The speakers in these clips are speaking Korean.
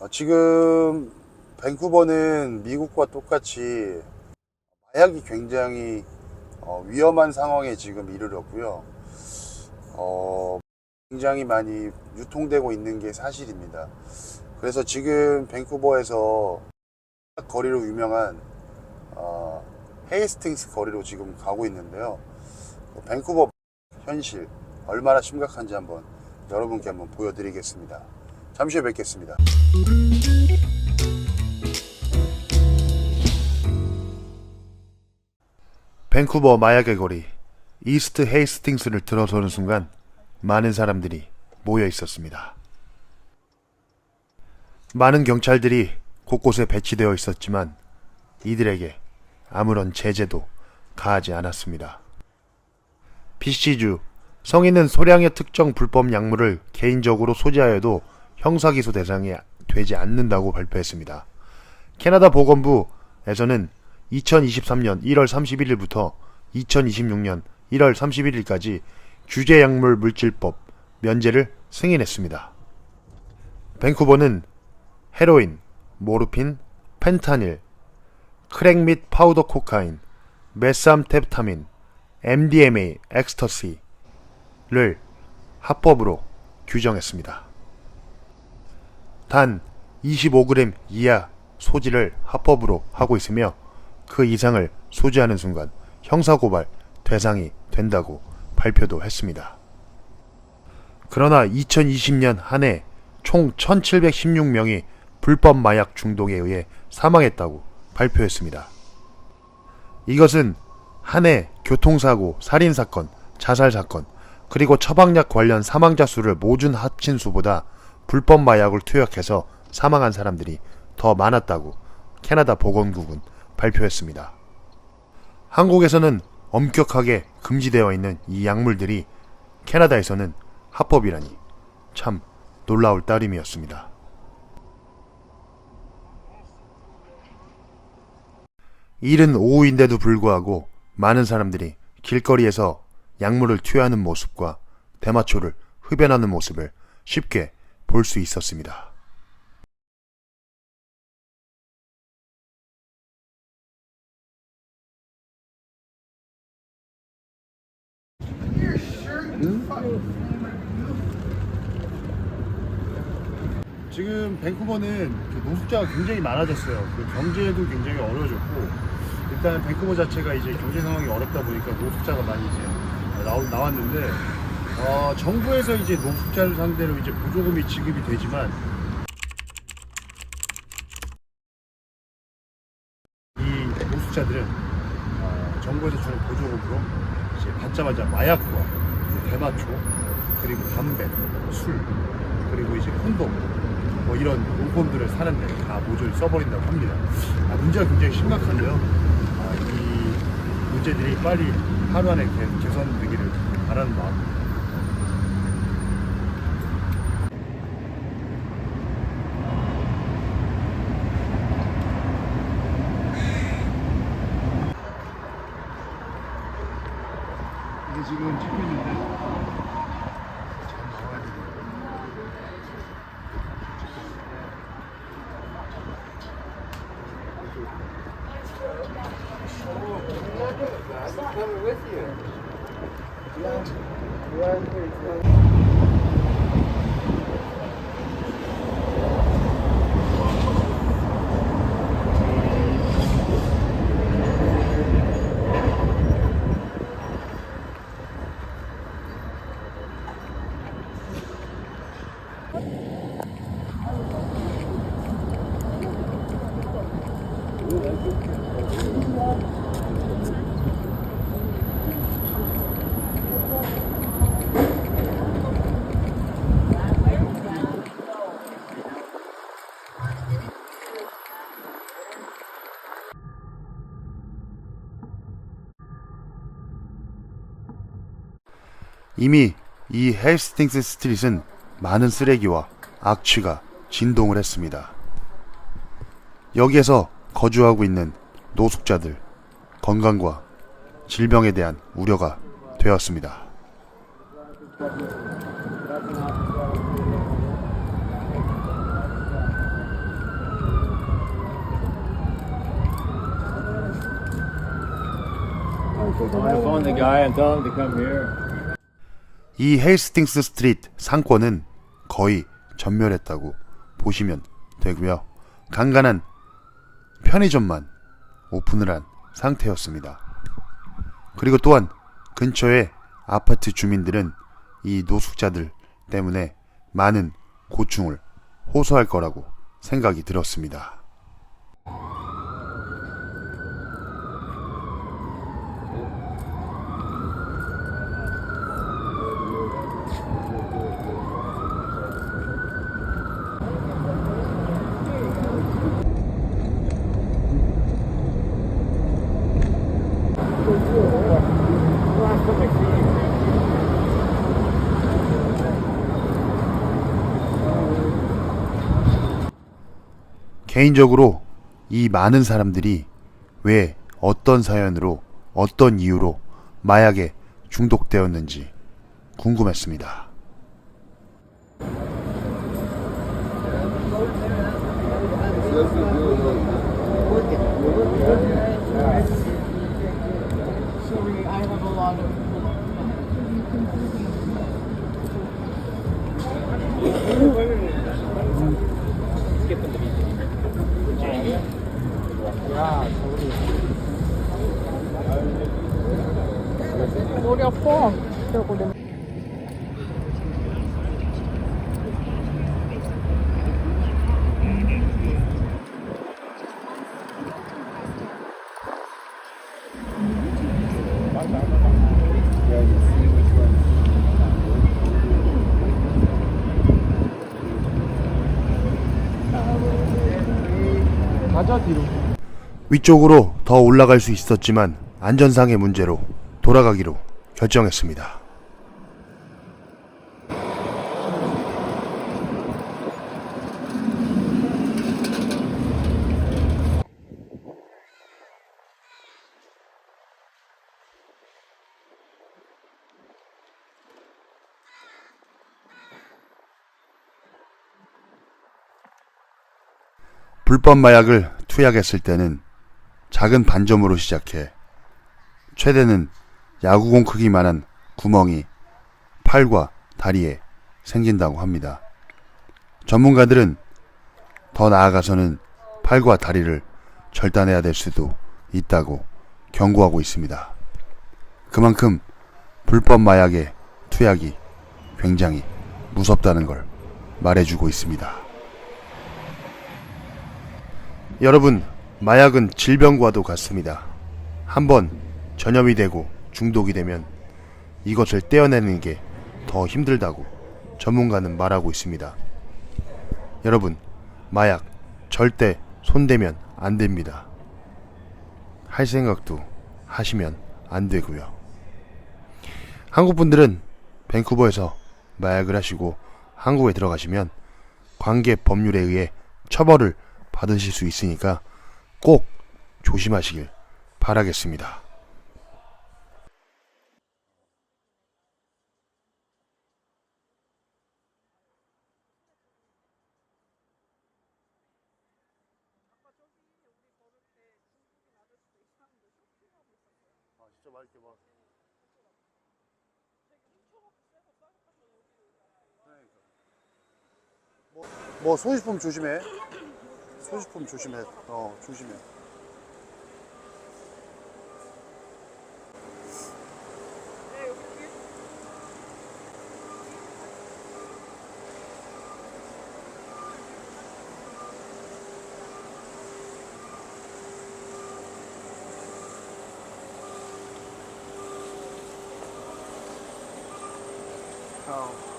어, 지금 밴쿠버는 미국과 똑같이 마약이 굉장히 어, 위험한 상황에 지금 이르렀고요. 어, 굉장히 많이 유통되고 있는 게 사실입니다. 그래서 지금 밴쿠버에서 거리로 유명한 어, 헤이스팅스 거리로 지금 가고 있는데요. 어, 밴쿠버 현실 얼마나 심각한지 한번 여러분께 한번 보여드리겠습니다. 잠시 후에 뵙겠습니다. 밴쿠버 마약의 거리 이스트 헤이스팅스를 들어서는 순간 많은 사람들이 모여 있었습니다. 많은 경찰들이 곳곳에 배치되어 있었지만 이들에게 아무런 제재도 가하지 않았습니다. PC주 성인은 소량의 특정 불법 약물을 개인적으로 소지하여도 형사기소 대상이 되지 않는다고 발표했습니다. 캐나다 보건부에서는 2023년 1월 31일부터 2026년 1월 31일까지 규제약물 물질법 면제를 승인했습니다. 밴쿠버는 헤로인, 모르핀, 펜타닐, 크랙 및 파우더 코카인, 메삼테타민, MDMA, 엑스터시를 합법으로 규정했습니다. 단 25g 이하 소지를 합법으로 하고 있으며 그 이상을 소지하는 순간 형사고발 대상이 된다고 발표도 했습니다. 그러나 2020년 한 해 총 1716명이 불법 마약 중독에 의해 사망했다고 발표했습니다. 이것은 한 해 교통사고, 살인사건, 자살사건, 그리고 처방약 관련 사망자 수를 모준 합친 수보다 불법 마약을 투약해서 사망한 사람들이 더 많았다고 캐나다 보건국은 발표했습니다. 한국에서는 엄격하게 금지되어 있는 이 약물들이 캐나다에서는 합법이라니 참 놀라울 따름이었습니다. 이른 오후인데도 불구하고 많은 사람들이 길거리에서 약물을 투여하는 모습과 대마초를 흡연하는 모습을 쉽게 볼 수 있었습니다. 지금 밴쿠버는 그 노숙자가 굉장히 많아졌어요. 그 경제도 굉장히 어려워졌고 일단 밴쿠버 자체가 이제 경제 상황이 어렵다 보니까 노숙자가 많이 이제 나왔는데 어, 정부에서 이제 노숙자를 상대로 이제 보조금이 지급이 되지만 이 노숙자들은 어, 정부에서 주는 보조금으로 이제 받자마자 마약과 대마초 그리고 담배, 술 그리고 이제 콘돔 뭐 이런 용품들을 사는데 다 모조리 써버린다고 합니다. 아, 문제가 굉장히 심각한데요. 아, 이 문제들이 빨리 하루 안에 개, 개선되기를 바라는 마음. 지금 찍고 있는데 이미 이 헬스팅스 스트릿은 많은 쓰레기와 악취가 진동을 했습니다. 여기에서 거주하고 있는 노숙자들 건강과 질병에 대한 우려가 되었습니다. 이 헤이스팅스 스트리트 상권은 거의 전멸했다고 보시면 되고요. 간간한 편의점만 오픈을 한 상태였습니다. 그리고 또한 근처의 아파트 주민들은 이 노숙자들 때문에 많은 고충을 호소할 거라고 생각이 들었습니다. 개인적으로 이 많은 사람들이 왜 어떤 사연으로 어떤 이유로 마약에 중독되었는지 궁금했습니다. 머리 아파. 그리고 내 위쪽으로 더 올라갈 수 있었지만 안전상의 문제로 돌아가기로 결정했습니다. 불법 마약을 투약했을 때는 작은 반점으로 시작해 최대는 야구공 크기만한 구멍이 팔과 다리에 생긴다고 합니다. 전문가들은 더 나아가서는 팔과 다리를 절단해야 될 수도 있다고 경고하고 있습니다. 그만큼 불법 마약의 투약이 굉장히 무섭다는 걸 말해주고 있습니다. 여러분, 마약은 질병과도 같습니다. 한번 전염이 되고 중독이 되면 이것을 떼어내는 게 더 힘들다고 전문가는 말하고 있습니다. 여러분, 마약 절대 손대면 안 됩니다. 할 생각도 하시면 안 되고요. 한국 분들은 밴쿠버에서 마약을 하시고 한국에 들어가시면 관계 법률에 의해 처벌을 받으실 수 있으니까 꼭 조심하시길 바라겠습니다. 뭐 소지품 조심해. 소지품 조심해. 어, 조심해. 어.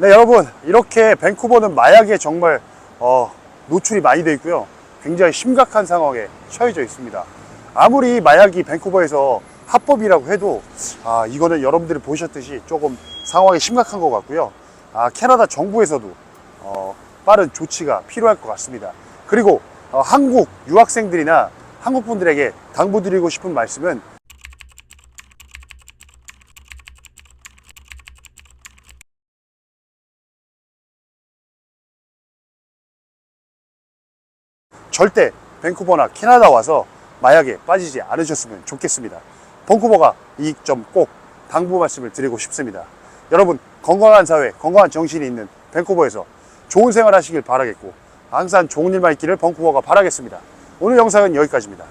네, 여러분 이렇게 밴쿠버는 마약에 정말 어, 노출이 많이 되어 있고요. 굉장히 심각한 상황에 처해져 있습니다. 아무리 마약이 밴쿠버에서 합법이라고 해도 아, 이거는 여러분들이 보셨듯이 조금 상황이 심각한 것 같고요. 아, 캐나다 정부에서도 어, 빠른 조치가 필요할 것 같습니다. 그리고 어, 한국 유학생들이나 한국 분들에게 당부드리고 싶은 말씀은 절대 밴쿠버나 캐나다 와서 마약에 빠지지 않으셨으면 좋겠습니다. 밴쿠버가 이익 점 꼭 당부 말씀을 드리고 싶습니다. 여러분 건강한 사회, 건강한 정신이 있는 밴쿠버에서 좋은 생활 하시길 바라겠고 항상 좋은 일만 있기를 밴쿠버가 바라겠습니다. 오늘 영상은 여기까지입니다.